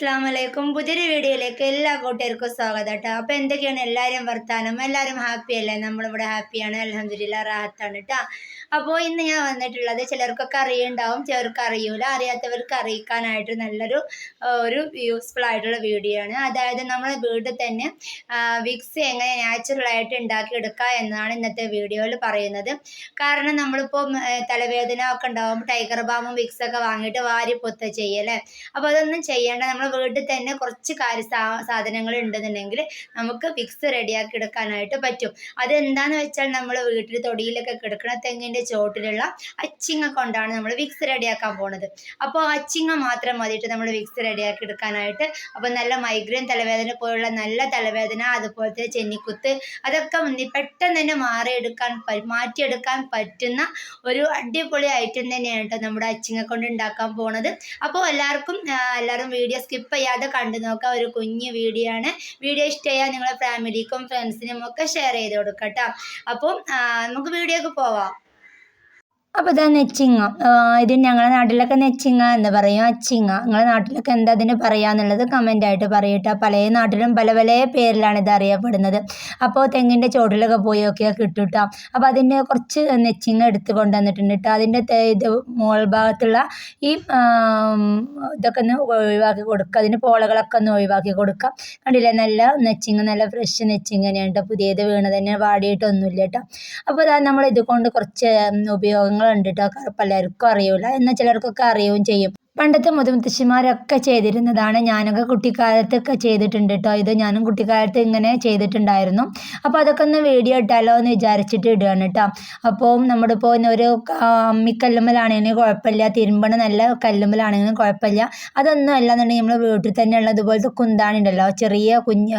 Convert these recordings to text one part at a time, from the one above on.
അസ്സാം വലൈക്കും പുതിയൊരു വീഡിയോയിലേക്ക് എല്ലാ കൂട്ടുകാർക്കും സ്വാഗതം കേട്ടോ. അപ്പോൾ എന്തൊക്കെയാണ് എല്ലാവരും വർത്താനം? എല്ലാവരും ഹാപ്പി അല്ലേ? നമ്മളിവിടെ ഹാപ്പിയാണ് അലഹമില്ല റാഹത്താണ് കേട്ടോ. അപ്പോൾ ഇന്ന് ഞാൻ വന്നിട്ടുള്ളത് ചിലർക്കൊക്കെ അറിയുണ്ടാവും ചിലർക്ക് അറിയൂല. അറിയാത്തവർക്ക് അറിയിക്കാനായിട്ട് നല്ലൊരു ഒരു യൂസ്ഫുൾ ആയിട്ടുള്ള വീഡിയോ ആണ്. അതായത് നമ്മൾ വീട്ടിൽ തന്നെ വിക്സ് എങ്ങനെ നാച്ചുറലായിട്ട് ഉണ്ടാക്കിയെടുക്കുക എന്നാണ് ഇന്നത്തെ വീഡിയോയിൽ പറയുന്നത്. കാരണം നമ്മളിപ്പോൾ തലവേദന ഒക്കെ ഉണ്ടാവും. ടൈഗർ ബാമും വിക്സൊക്കെ വാങ്ങിയിട്ട് വാരി പൊത്ത ചെയ്യല്ലേ? അപ്പോൾ അതൊന്നും ചെയ്യേണ്ട. നമ്മൾ വീട്ടിൽ തന്നെ കുറച്ച് കാര്യ സാധനങ്ങൾ ഉണ്ടെന്നുണ്ടെങ്കിൽ നമുക്ക് ഫിക്സ് റെഡിയാക്കി എടുക്കാനായിട്ട് പറ്റും. അതെന്താന്ന് വെച്ചാൽ നമ്മൾ വീട്ടിൽ തൊടിയിലൊക്കെ കിടക്കുന്ന തെങ്ങിന്റെ ചോട്ടിലുള്ള അച്ചിങ്ങ കൊണ്ടാണ് നമ്മൾ വിക്സ് റെഡിയാക്കാൻ പോണത്. അപ്പോൾ അച്ചിങ്ങ മാത്രം മതിയിട്ട് നമ്മൾ വിക്സ് റെഡിയാക്കി എടുക്കാനായിട്ട് അപ്പോൾ നല്ല മൈഗ്രെയിൻ തലവേദന പോലുള്ള നല്ല തലവേദന അതുപോലത്തെ ചെന്നിക്കുത്ത് അതൊക്കെ പെട്ടെന്ന് തന്നെ മാറിയെടുക്കാൻ മാറ്റിയെടുക്കാൻ പറ്റുന്ന ഒരു അടിപൊളി ഐറ്റം തന്നെയാണ് കേട്ടോ നമ്മുടെ അച്ചിങ്ങ കൊണ്ട് ഉണ്ടാക്കാൻ പോണത്. അപ്പോൾ എല്ലാവർക്കും എല്ലാവരും വീഡിയോ സ്കിപ്പ് ചെയ്യാതെ കണ്ടു നോക്കാം ഒരു കുഞ്ഞു വീഡിയോ ആണ്. വീഡിയോ ഇഷ്ടമായാൽ നിങ്ങളെ ഫാമിലിക്കും ഫ്രണ്ട്സിനും ഒക്കെ ഷെയർ ചെയ്ത് കൊടുക്കാം കേട്ടോ അപ്പം നമുക്ക് വീഡിയോക്ക് പോവാം. അപ്പോൾ ഇതാ നെച്ചിങ്ങ. ഇത് ഞങ്ങളുടെ നാട്ടിലൊക്കെ നെച്ചിങ്ങ എന്ന് പറയും. അച്ചിങ്ങ നിങ്ങളുടെ നാട്ടിലൊക്കെ എന്താ അതിന് പറയാന്നുള്ളത് കമന്റ് ആയിട്ട് പറയട്ടെ പല നാട്ടിലും പല പല പേരിലാണ് ഇത് അറിയപ്പെടുന്നത്. അപ്പോൾ തെങ്ങിന്റെ ചോട്ടിലൊക്കെ പോയി ഒക്കെ കിട്ടുട്ടോ കേട്ടോ അപ്പോൾ അതിന്റെ കുറച്ച് നെച്ചിങ്ങ എടുത്ത് കൊണ്ടുവന്നിട്ടുണ്ട് കേട്ടോ അതിന്റെ ഇത് മോൾ ഭാഗത്തുള്ള ഈ ഇതൊക്കെ ഒന്ന് ഒഴിവാക്കി കൊടുക്കുക അതിന്റെ പോളകളൊക്കെ ഒന്ന് ഒഴിവാക്കി കൊടുക്കുക കണ്ടില്ലേ? നല്ല നെച്ചിങ്ങ നല്ല ഫ്രഷ് നെച്ചിങ്ങ തന്നെയാണ് കേട്ടോ പുതിയത് വീണ് തന്നെ വാടിയിട്ടൊന്നുമില്ല കേട്ടോ അപ്പോൾ നമ്മൾ ഇതുകൊണ്ട് കുറച്ച് കേട്ടോ പലർക്കും അറിയില്ല എന്നാൽ ചിലർക്കൊക്കെ അറിയുകയും ചെയ്യും. പണ്ടത്തെ മുതുമുത്തശ്ശിമാരൊക്കെ ചെയ്തിരുന്നതാണ്. ഞാനൊക്കെ കുട്ടിക്കാലത്തൊക്കെ ചെയ്തിട്ടുണ്ട് കേട്ടോ ഇത് ഞാനും കുട്ടിക്കാലത്ത് ഇങ്ങനെ ചെയ്തിട്ടുണ്ടായിരുന്നു. അപ്പോൾ അതൊക്കെ ഒന്ന് വീഡിയോ ഇട്ടാലോ എന്ന് വിചാരിച്ചിട്ട് ഇടുകയാണ് കേട്ടോ അപ്പോൾ നമ്മുടെ ഇപ്പോൾ ഒരു അമ്മിക്കല്ലുമ്മലാണെങ്കിലും കുഴപ്പമില്ല. തിരുമ്പണ നല്ല കല്ലുമ്മലാണെങ്കിലും കുഴപ്പമില്ല. അതൊന്നും അല്ല എന്നുണ്ടെങ്കിൽ നമ്മൾ വീട്ടിൽ തന്നെ ഉള്ള ഇതുപോലത്തെ കുന്താണി ഉണ്ടല്ലോ. ചെറിയ കുഞ്ഞ്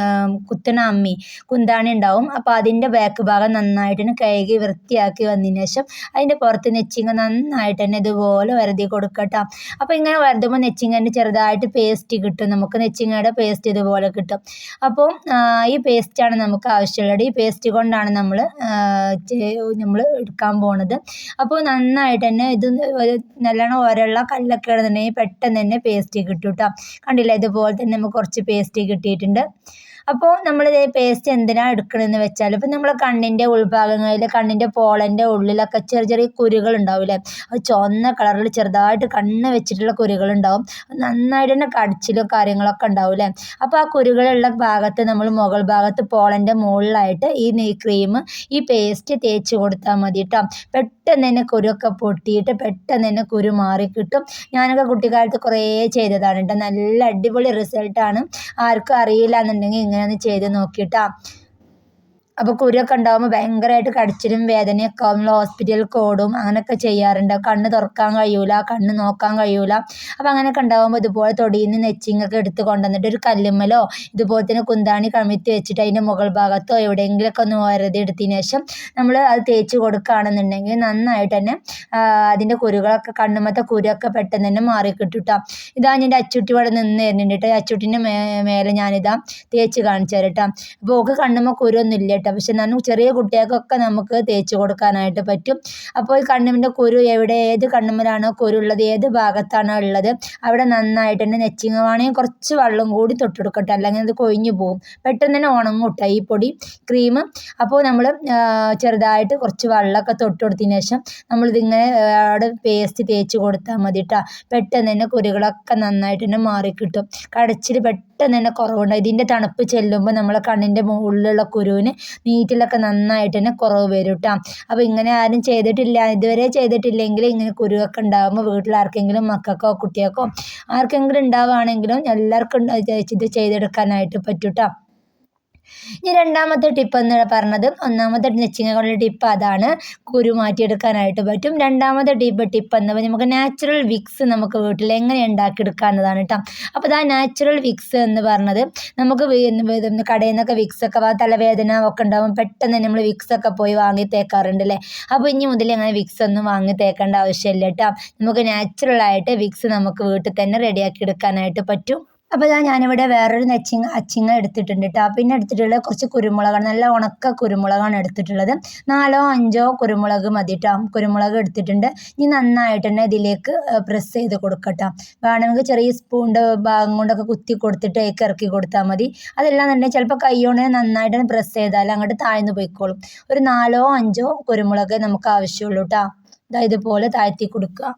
കുത്തണ അമ്മി കുന്താണി ഉണ്ടാവും. അപ്പോൾ അതിന്റെ ബാക്ക് ഭാഗം നന്നായിട്ട് കഴുകി വൃത്തിയാക്കി വന്നതിന് ശേഷം അതിന്റെ പുറത്ത് നെച്ചിങ്ങ നന്നായിട്ട് തന്നെ ഇതുപോലെ വരതി കൊടുക്കട്ടോ അപ്പോൾ ഇങ്ങനെ വരുതുമ്പോൾ നെച്ചിങ്ങേന്റെ ചെറുതായിട്ട് പേസ്റ്റ് കിട്ടും. നമുക്ക് നെച്ചിങ്ങയുടെ പേസ്റ്റ് ഇതുപോലെ കിട്ടും. അപ്പോൾ ഈ പേസ്റ്റാണ് നമുക്ക് ആവശ്യമുള്ളത്. ഈ പേസ്റ്റ് കൊണ്ടാണ് നമ്മൾ നമ്മൾ എടുക്കാൻ പോണത്. അപ്പോൾ നന്നായിട്ട് തന്നെ ഇത് നല്ലോണം ഒരള്ള കല്ലൊക്കെ ഇടുന്നുണ്ടെങ്കിൽ പെട്ടെന്ന് തന്നെ പേസ്റ്റ് കിട്ടും കേട്ടോ കണ്ടില്ല? ഇതുപോലെ തന്നെ നമുക്ക് കുറച്ച് പേസ്റ്റ് കിട്ടിയിട്ടുണ്ട്. അപ്പോൾ നമ്മൾ ഈ പേസ്റ്റ് എന്തിനാ എടുക്കണമെന്ന് വെച്ചാൽ ഇപ്പം നമ്മൾ കണ്ണിന്റെ ഉൾഭാഗങ്ങളിൽ കണ്ണിന്റെ പോളന്റെ ഉള്ളിലൊക്കെ ചെറിയ ചെറിയ കുരുകൾ ഉണ്ടാവില്ലേ? അത് ചുവന്ന കളറിൽ ചെറുതായിട്ട് കണ്ണ് വെച്ചിട്ടുള്ള കുരുകൾ ഉണ്ടാവും നന്നായിട്ട് തന്നെ കടിച്ചിലും കാര്യങ്ങളൊക്കെ ഉണ്ടാവില്ലേ? അപ്പോൾ ആ കുരുകളുള്ള ഭാഗത്ത് നമ്മൾ മുകൾ ഭാഗത്ത് പോളന്റെ മുകളിലായിട്ട് ഈ ക്രീം ഈ പേസ്റ്റ് തേച്ച് കൊടുത്താൽ മതി കേട്ടോ പെട്ടെന്ന് തന്നെ കുരുവൊക്കെ പൊട്ടിയിട്ട് പെട്ടെന്ന് തന്നെ കുരു മാറി കിട്ടും. ഞാനൊക്കെ കുട്ടിക്കാലത്ത് കുറേ ചെയ്തതാണ് കേട്ടോ നല്ല അടിപൊളി റിസൾട്ടാണ് ആർക്കും അറിയില്ല എന്നുണ്ടെങ്കിൽ ഇങ്ങനെ ഒന്ന് ചെയ്ത് നോക്കിയിട്ടാ. അപ്പോൾ കുരുവൊക്കെ ഉണ്ടാകുമ്പോൾ ഭയങ്കരമായിട്ട് കടിച്ചിലും വേദനയൊക്കെ ആവും. ഹോസ്പിറ്റലിൽ ഓടും അങ്ങനെയൊക്കെ ചെയ്യാറുണ്ട്. കണ്ണ് തുറക്കാൻ കഴിയൂല കണ്ണ് നോക്കാൻ കഴിയൂല. അപ്പോൾ അങ്ങനെയൊക്കെ ഉണ്ടാകുമ്പോൾ ഇതുപോലെ തൊടിയിൽ നിന്ന് നെച്ചിങ്ങൊക്കെ എടുത്ത് കൊണ്ടുവന്നിട്ട് ഒരു കല്ലുമ്മലോ ഇതുപോലെ തന്നെ കുന്താണി കമിഴ്ത്തി വെച്ചിട്ട് അതിന്റെ മുകൾ ഭാഗത്തോ എവിടെയെങ്കിലുമൊക്കെ ഒന്ന് വരതി എടുത്തതിന് ശേഷം നമ്മൾ അത് തേച്ച് കൊടുക്കുകയാണെന്നുണ്ടെങ്കിൽ നന്നായിട്ട് തന്നെ അതിന്റെ കുരുകളൊക്കെ കണ്ണുമത്തെ കുരുവൊക്കെ പെട്ടെന്ന് തന്നെ മാറി കിട്ടും ഇതാ ഞാൻ അച്ചുട്ടി ഇവിടെ നിന്ന് തരുന്നുണ്ട് കേട്ടോ അച്ചുട്ടിന്റെ മേലെ ഞാനിതാ തേച്ച് കാണിച്ചു തരാം കേട്ടോ അപ്പോൾ ഓക്ക് കണ്ണുമ്മ കുരുവൊന്നും ഇല്ല കേട്ടോ പക്ഷെ ನಾನು ചെറിയ കുട്ടികൾക്കൊക്കെ നമുക്ക് തേച്ച് കൊടുക്കാനായിട്ട് പറ്റും. അപ്പോൾ ഈ കണ്ണിന്റെ കുരു എവിടെ ഏത് കണ്ണുമ്മലാണോ കുരു ഉള്ളത് ഏത് ഭാഗത്താണോ ഉള്ളത് അവിടെ നന്നായിട്ട് തന്നെ നെച്ചിങ്ങ വേണമെങ്കിൽ കുറച്ച് വെള്ളം കൂടി തൊട്ടെടുക്കട്ടെ. അല്ലെങ്കിൽ അത് കൊഴിഞ്ഞു പോകും പെട്ടെന്ന് തന്നെ ഉണങ്ങും ഈ പൊടി ക്രീം. അപ്പോൾ നമ്മൾ ചെറുതായിട്ട് കുറച്ച് വെള്ളമൊക്കെ തൊട്ട് കൊടുത്തതിന് ശേഷം നമ്മളിതിങ്ങനെ അവിടെ പേസ്റ്റ് തേച്ച് കൊടുത്താൽ മതി കേട്ടോ. പെട്ടെന്ന് തന്നെ കുരുകളൊക്കെ നന്നായിട്ട് തന്നെ മാറിക്കിട്ടും. കടച്ചിൽ പെട്ടെന്ന് തന്നെ കുറവുണ്ട് ഇതിന്റെ തണുപ്പ് ചെല്ലുമ്പോൾ നമ്മളെ കണ്ണിന്റെ മുകളിലുള്ള കുരുവിന് നീറ്റിലൊക്കെ നന്നായിട്ട് തന്നെ കുറവ് വരും കേട്ടോ അപ്പോൾ ഇങ്ങനെ ആരും ചെയ്തിട്ടില്ല ഇതുവരെ ചെയ്തിട്ടില്ലെങ്കിൽ ഇങ്ങനെ കുരുവൊക്കെ ഉണ്ടാകുമ്പോൾ വീട്ടിൽ ആർക്കെങ്കിലും മക്കൾക്കോ കുട്ടികൾക്കോ ആർക്കെങ്കിലും ഉണ്ടാവുകയാണെങ്കിലും എല്ലാവർക്കും ഇത് ചെയ്തെടുക്കാനായിട്ട് പറ്റും കേട്ടോ ഇനി രണ്ടാമത്തെ ടിപ്പ് എന്ന് പറഞ്ഞത് ഒന്നാമത്തെ നെച്ചിങ്ങകളുടെ ടിപ്പ് അതാണ് കുരു മാറ്റിയെടുക്കാനായിട്ട് പറ്റും. രണ്ടാമത്തെ ടിപ്പ് ടിപ്പ് എന്ന് പറഞ്ഞാൽ നമുക്ക് നാച്ചുറൽ വിക്സ് നമുക്ക് വീട്ടിൽ എങ്ങനെ ഉണ്ടാക്കിയെടുക്കാവുന്നതാണ് കേട്ടോ അപ്പോൾ ആ നാച്ചുറൽ വിക്സ് എന്ന് പറഞ്ഞത് നമുക്ക് കടയിൽ നിന്നൊക്കെ വിക്സ് ഒക്കെ വാ- തലവേദന ഒക്കെ ഉണ്ടാകും പെട്ടെന്ന് നമ്മൾ വിക്സ് ഒക്കെ പോയി വാങ്ങി തേക്കാറുണ്ട് അല്ലേ അപ്പോൾ ഇനി മുതൽ അങ്ങനെ വിക്സ് ഒന്നും വാങ്ങി തേക്കേണ്ട ആവശ്യമില്ല കേട്ടോ നമുക്ക് നാച്ചുറൽ ആയിട്ട് വിക്സ് നമുക്ക് വീട്ടിൽ തന്നെ റെഡിയാക്കി എടുക്കാനായിട്ട് പറ്റും. അപ്പോൾ ഇതാ ഞാനിവിടെ വേറൊരു നെച്ചിങ്ങ അച്ചിങ്ങ എടുത്തിട്ടുണ്ട് കേട്ടോ പിന്നെ എടുത്തിട്ടുള്ളത് കുറച്ച് കുരുമുളകാണ്. നല്ല ഉണക്ക കുരുമുളകാണ് എടുത്തിട്ടുള്ളത്. നാലോ അഞ്ചോ കുരുമുളക് മതി കേട്ടോ കുരുമുളക് എടുത്തിട്ടുണ്ട്. ഇനി നന്നായിട്ട് തന്നെ ഇതിലേക്ക് പ്രസ് ചെയ്ത് കൊടുക്കട്ടോ വേണമെങ്കിൽ ചെറിയ സ്പൂണിന്റെ ഭാഗം കൊണ്ടൊക്കെ കുത്തി കൊടുത്തിട്ട് അതിലേക്ക് ഇറക്കി കൊടുത്താൽ മതി. അതെല്ലാം തന്നെ ചിലപ്പോൾ കൈയോടെ നന്നായിട്ട് പ്രസ് ചെയ്താൽ അങ്ങോട്ട് താഴ്ന്നു പോയിക്കോളും. ഒരു നാലോ അഞ്ചോ കുരുമുളക് നമുക്ക് ആവശ്യമുള്ളൂ കേട്ടോ ഇതാ ഇതുപോലെ താഴ്ത്തി കൊടുക്കുക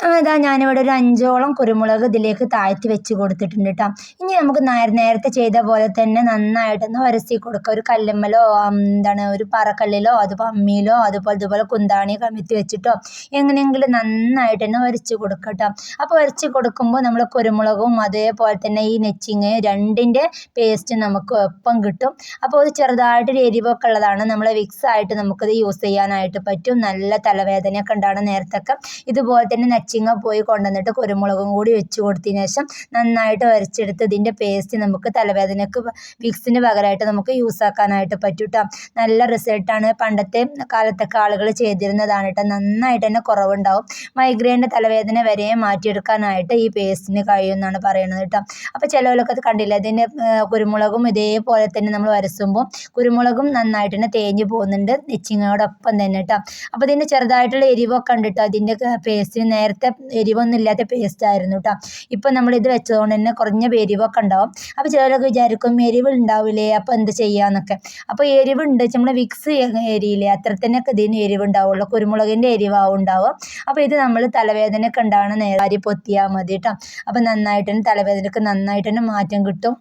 അതാ ഞാനിവിടെ ഒരു അഞ്ചോളം കുരുമുളക് ഇതിലേക്ക് താഴ്ത്തി വെച്ച് കൊടുത്തിട്ടുണ്ട് കേട്ടോ ഇനി നമുക്ക് നേരത്തെ ചെയ്ത പോലെ തന്നെ നന്നായിട്ടൊന്ന് വരസി കൊടുക്കുക ഒരു കല്ലമ്മലോ എന്താണ് ഒരു പാറക്കല്ലിലോ അതുപോലെ അമ്മിയിലോ അതുപോലെ ഇതുപോലെ കുന്താണി കമിത്തി വെച്ചിട്ടോ എങ്ങനെയെങ്കിലും നന്നായിട്ട് തന്നെ വരച്ച് കൊടുക്കുക കേട്ടോ അപ്പോൾ വരച്ച് കൊടുക്കുമ്പോൾ നമ്മൾ കുരുമുളകും അതേപോലെ തന്നെ ഈ നെച്ചിങ് രണ്ടിന്റെ പേസ്റ്റ് നമുക്ക് ഒപ്പം കിട്ടും. അപ്പോൾ അത് ചെറുതായിട്ടൊരു എരിവൊക്കെ ഉള്ളതാണ്. നമ്മൾ വിക്സ് ആയിട്ട് നമുക്കത് യൂസ് ചെയ്യാനായിട്ട് പറ്റും. നല്ല തലവേദനയൊക്കെ ഉണ്ടാണ് നേരത്തൊക്കെ. ഇതുപോലെ തന്നെ നെച്ചിങ്ങ പോയി കൊണ്ടുവന്നിട്ട് കുരുമുളകും കൂടി വെച്ച് കൊടുത്തതിന് ശേഷം നന്നായിട്ട് വരച്ചെടുത്ത് ഇതിന്റെ പേസ്റ്റ് നമുക്ക് തലവേദനക്ക് വിക്സിന് പകരമായിട്ട് നമുക്ക് യൂസ് ആക്കാനായിട്ട് പറ്റും കേട്ടോ നല്ല റിസൾട്ടാണ് പണ്ടത്തെ കാലത്തൊക്കെ ആളുകൾ ചെയ്തിരുന്നതാണ് കേട്ടോ നന്നായിട്ട് തന്നെ കുറവുണ്ടാവും. മൈഗ്രെയിന്റെ തലവേദന വരെ മാറ്റിയെടുക്കാനായിട്ട് ഈ പേസ്റ്റിന് കഴിയുമെന്നാണ് പറയുന്നത് കേട്ടോ അപ്പോൾ ചിലവരൊക്കെ കണ്ടില്ല? ഇതിന്റെ കുരുമുളകും ഇതേപോലെ തന്നെ നമ്മൾ വരസുമ്പോൾ കുരുമുളകും നന്നായിട്ട് തന്നെ തേഞ്ഞ് പോകുന്നുണ്ട് നെച്ചിങ്ങയോടൊപ്പം തന്നെ കേട്ടോ അപ്പോൾ ഇതിന്റെ ചെറുതായിട്ടുള്ള എരിവൊക്കെ ഉണ്ട് കേട്ടോ അതിന്റെ പേസ്റ്റിന് നേരത്തെ നേരത്തെ എരിവൊന്നും ഇല്ലാത്ത പേസ്റ്റ് ആയിരുന്നു കേട്ടോ ഇപ്പം നമ്മൾ ഇത് വെച്ചതുകൊണ്ട് തന്നെ കുറഞ്ഞ എരിവൊക്കെ ഉണ്ടാവും. അപ്പോൾ ചിലരൊക്കെ വിചാരിക്കും എരിവ് ഉണ്ടാവില്ലേ അപ്പോൾ എന്ത് ചെയ്യാന്നൊക്കെ. അപ്പോൾ എരിവുണ്ട് നമ്മൾ വിക്സ് എരിയില്ലേ അത്ര തന്നെ ഒക്കെ ഇതിന് എരിവുണ്ടാവുള്ളൂ. കുരുമുളകിന്റെ എരിവാവും ഉണ്ടാവും. അപ്പോൾ ഇത് നമ്മൾ തലവേദനയൊക്കെ ഉണ്ടാവണം നേരെ പൊത്തിയാൽ മതി കേട്ടോ അപ്പോൾ നന്നായിട്ട് തന്നെ തലവേദനയ്ക്ക് നന്നായിട്ട് തന്നെ മാറ്റം കിട്ടും.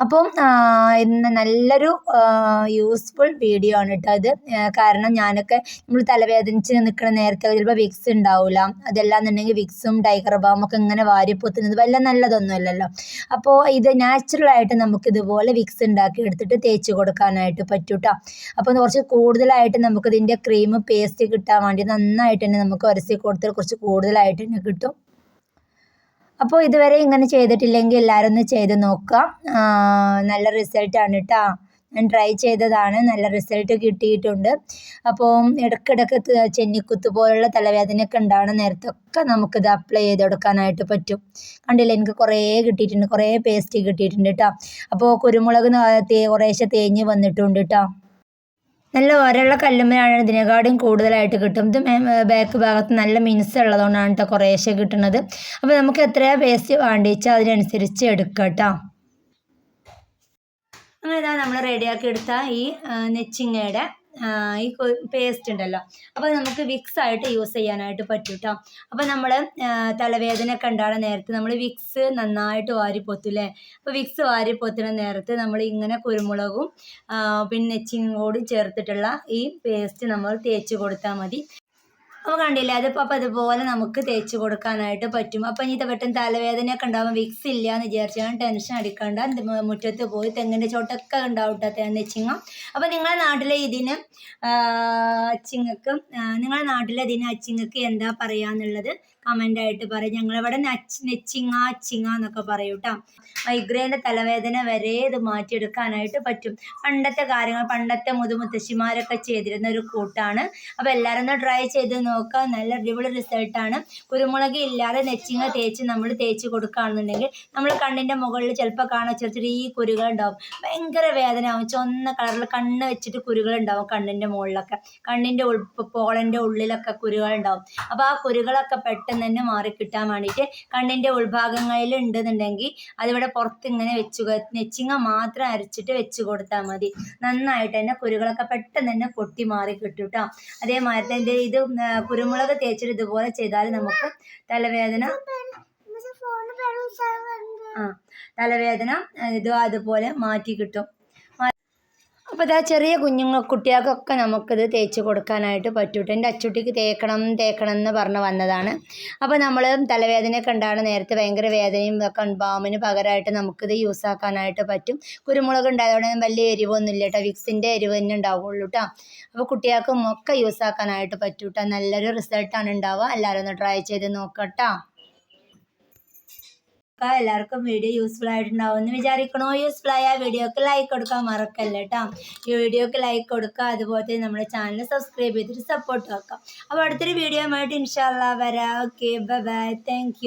അപ്പം ഇന്ന് നല്ലൊരു യൂസ്ഫുൾ വീഡിയോ ആണ് കേട്ടോ അത് കാരണം ഞാനൊക്കെ നമ്മൾ തലവേദനിച്ച് നിൽക്കുന്ന നേരത്തെ ചിലപ്പോൾ വിക്സ് ഉണ്ടാവില്ല അതെല്ലാം എന്നുണ്ടെങ്കിൽ വിക്സും ടൈഗർ ബാമൊക്കെ ഇങ്ങനെ വാരിപ്പൊത്തുന്നത് വല്ല നല്ലതൊന്നുമല്ലല്ലോ. അപ്പോൾ ഇത് നാച്ചുറലായിട്ട് നമുക്ക് ഇതുപോലെ വിക്സ് ഉണ്ടാക്കി എടുത്തിട്ട് തേച്ച് കൊടുക്കാനായിട്ട് പറ്റും കേട്ടോ അപ്പോൾ കുറച്ച് കൂടുതലായിട്ട് നമുക്ക് ഇതിന്റെ ക്രീം പേസ്റ്റ് കിട്ടാൻ വേണ്ടി നന്നായിട്ട് തന്നെ നമുക്ക് ഉരസി കൊടുത്താൽ കുറച്ച് കൂടുതലായിട്ട് തന്നെ കിട്ടും. അപ്പോൾ ഇതുവരെ ഇങ്ങനെ ചെയ്തിട്ടില്ലെങ്കിൽ എല്ലാവരും ഒന്ന് ചെയ്ത് നോക്കുക. നല്ല റിസൾട്ടാണ് കേട്ടോ ഞാൻ ട്രൈ ചെയ്തതാണ്. നല്ല റിസൾട്ട് കിട്ടിയിട്ടുണ്ട്. അപ്പോൾ ഇടയ്ക്കിടയ്ക്ക് ചെന്നിക്കുത്ത് പോലുള്ള തലവേദനയൊക്കെ ഉണ്ടാകുന്ന നേരത്തൊക്കെ നമുക്കിത് അപ്ലൈ ചെയ്ത് കൊടുക്കാനായിട്ട് പറ്റും. കണ്ടില്ല? എനിക്ക് കുറേ കിട്ടിയിട്ടുണ്ട്. കുറേ പേസ്റ്റ് കിട്ടിയിട്ടുണ്ട് കേട്ടോ അപ്പോൾ കുരുമുളക് കുറേശ്ശെ തേഞ്ഞ് വന്നിട്ടുണ്ട് കേട്ടോ നല്ല ഒരള്ള കല്ലുമ്മലാണ് ഇതിനെക്കാളും കൂടുതലായിട്ട് കിട്ടും. ഇത് ബാക്ക് ഭാഗത്ത് നല്ല മിനുസ് ഉള്ളതുകൊണ്ടാണ് കേട്ടോ കുറേശ്ശെ കിട്ടുന്നത് അപ്പോൾ നമുക്ക് എത്രയാണ് പേസ്റ്റ് വേണ്ടിച്ചാൽ അതിനനുസരിച്ച് എടുക്കാം കേട്ടോ അങ്ങനെ നമ്മൾ റെഡിയാക്കി എടുത്ത ഈ നെച്ചിങ്ങയുടെ ഈ പേസ്റ്റ് ഉണ്ടല്ലോ. അപ്പോൾ നമുക്ക് വിക്സ് ആയിട്ട് യൂസ് ചെയ്യാനായിട്ട് പറ്റും കേട്ടോ അപ്പോൾ നമ്മൾ തലവേദന ഒക്കെ നേരത്തെ നമ്മൾ വിക്സ് നന്നായിട്ട് വാരി പൊത്തില്ലേ അപ്പോൾ വിക്സ് വാരി പൊത്തുന്ന നേരത്ത് നമ്മൾ ഇങ്ങനെ കുരുമുളകും പിന്നെ നെച്ചിങ്ങോടും ചേർത്തിട്ടുള്ള ഈ പേസ്റ്റ് നമ്മൾ തേച്ച് കൊടുത്താൽ മതി. അപ്പോൾ കണ്ടില്ലേ അതിപ്പോൾ അപ്പോൾ അതുപോലെ നമുക്ക് തേച്ച് കൊടുക്കാനായിട്ട് പറ്റും. അപ്പോൾ ഇനി പെട്ടെന്ന് തലവേദനയൊക്കെ ഉണ്ടാകുമ്പോൾ വിക്സ് ഇല്ല എന്ന് വിചാരിച്ചാൽ ടെൻഷൻ അടിക്കണ്ട മുറ്റത്ത് പോയി തെങ്ങിന്റെ ചോട്ടൊക്കെ ഉണ്ടാവും കേട്ടോ വെച്ചിങ്ങ അപ്പോൾ നിങ്ങളുടെ നാട്ടിലെ ഇതിന് അച്ചിങ്ങക്ക് നിങ്ങളുടെ നാട്ടിലെ ഇതിന് അച്ചിങ്ങക്ക് എന്താ പറയാന്നുള്ളത് കമന്റായിട്ട് പറയും. ഞങ്ങളിവിടെ നച്ച് നെച്ചിങ്ങ അച്ചിങ്ങ എന്നൊക്കെ പറയും കേട്ടോ മൈഗ്രെയിന്റെ തലവേദന വരെ ഇത് മാറ്റിയെടുക്കാനായിട്ട് പറ്റും. പണ്ടത്തെ കാര്യങ്ങൾ പണ്ടത്തെ മുതുമുത്തശ്ശിമാരൊക്കെ ചെയ്തിരുന്ന ഒരു കൂട്ടാണ്. അപ്പോൾ എല്ലാവരും ഒന്ന് ട്രൈ ചെയ്ത് നോക്കുക നല്ല അടിപൊളി റിസൾട്ടാണ് കുരുമുളക് ഇല്ലാതെ നെച്ചിങ്ങ തേച്ച് നമ്മൾ തേച്ച് കൊടുക്കുകയാണെന്നുണ്ടെങ്കിൽ നമ്മൾ കണ്ണിന്റെ മുകളിൽ ചിലപ്പോൾ കാണാൻ ചെറിയ ചെറിയ കുരുകൾ ഉണ്ടാവും. ഭയങ്കര വേദന ആവും. ചുവന്ന കളറിൽ കണ്ണ് വെച്ചിട്ട് കുരുകൾ ഉണ്ടാവും കണ്ണിന്റെ മുകളിലൊക്കെ. കണ്ണിന്റെ ഉൾ പോളന്റെ ഉള്ളിലൊക്കെ കുരുകൾ ഉണ്ടാവും. അപ്പോൾ ആ കുരുകളൊക്കെ പെട്ടെന്ന് തന്നെ മാറി കിട്ടാൻ വേണ്ടിയിട്ട് കണ്ണിന്റെ ഉൾഭാഗങ്ങളിൽ ഉണ്ടെന്നുണ്ടെങ്കിൽ അതിവിടെ പുറത്ത് ഇങ്ങനെ വെച്ചു നെച്ചിങ്ങ മാത്രം അരച്ചിട്ട് വെച്ച് കൊടുത്താൽ മതി. നന്നായിട്ട് തന്നെ കുരുകളൊക്കെ പെട്ടെന്ന് തന്നെ പൊട്ടി മാറി കിട്ടും കേട്ടോ. അതേമാതിരി തന്നെ ഇത് കുരുമുളക് തേച്ചിട്ട് ഇതുപോലെ ചെയ്താൽ നമുക്ക് തലവേദന ആ തലവേദന ഇത് അതുപോലെ മാറ്റി കിട്ടും. അപ്പോൾ ഇതാ ചെറിയ കുഞ്ഞുങ്ങൾ കുട്ടികൾക്കൊക്കെ നമുക്കിത് തേച്ച് കൊടുക്കാനായിട്ട് പറ്റൂട്ടോ. എന്റെ അച്ചുട്ടിക്ക് തേക്കണം തേക്കണം എന്ന് പറഞ്ഞ് വന്നതാണ്. അപ്പോൾ നമ്മൾ തലവേദനയൊക്കെ കണ്ടാണ് നേരത്തെ ഭയങ്കര വേദനയും ഒക്കെ ബാമിന് പകരമായിട്ട് നമുക്കിത് യൂസ് ആക്കാനായിട്ട് പറ്റും. കുരുമുളക് ഉണ്ടായതുകൊണ്ട് വലിയ എരിവൊന്നും ഇല്ല കേട്ടോ വിക്സിന്റെ എരിവ് തന്നെ ഉണ്ടാവുള്ളൂ കേട്ടോ അപ്പോൾ കുട്ടികൾക്കും ഒക്കെ യൂസ് ആക്കാനായിട്ട് പറ്റൂട്ടോ. നല്ലൊരു റിസൾട്ടാണ് ഉണ്ടാവുക. എല്ലാവരും ഒന്ന് ട്രൈ ചെയ്ത് നോക്കട്ടോ. എല്ലാവർക്കും വീഡിയോ യൂസ്ഫുൾ ആയിട്ടുണ്ടാവും എന്ന് വിചാരിക്കണോ. യൂസ്ഫുൾ ആയ വീഡിയോക്ക് ലൈക്ക് കൊടുക്കാൻ മറക്കല്ല കേട്ടോ ഈ വീഡിയോക്ക് ലൈക്ക് കൊടുക്കുക അതുപോലെ നമ്മുടെ ചാനൽ സബ്സ്ക്രൈബ് ചെയ്തിട്ട് സപ്പോർട്ട് വെക്കാം അപ്പോൾ അടുത്തൊരു വീഡിയോ ആയിട്ട് ഇൻഷാല്ല വരാം. Okay bye bye thank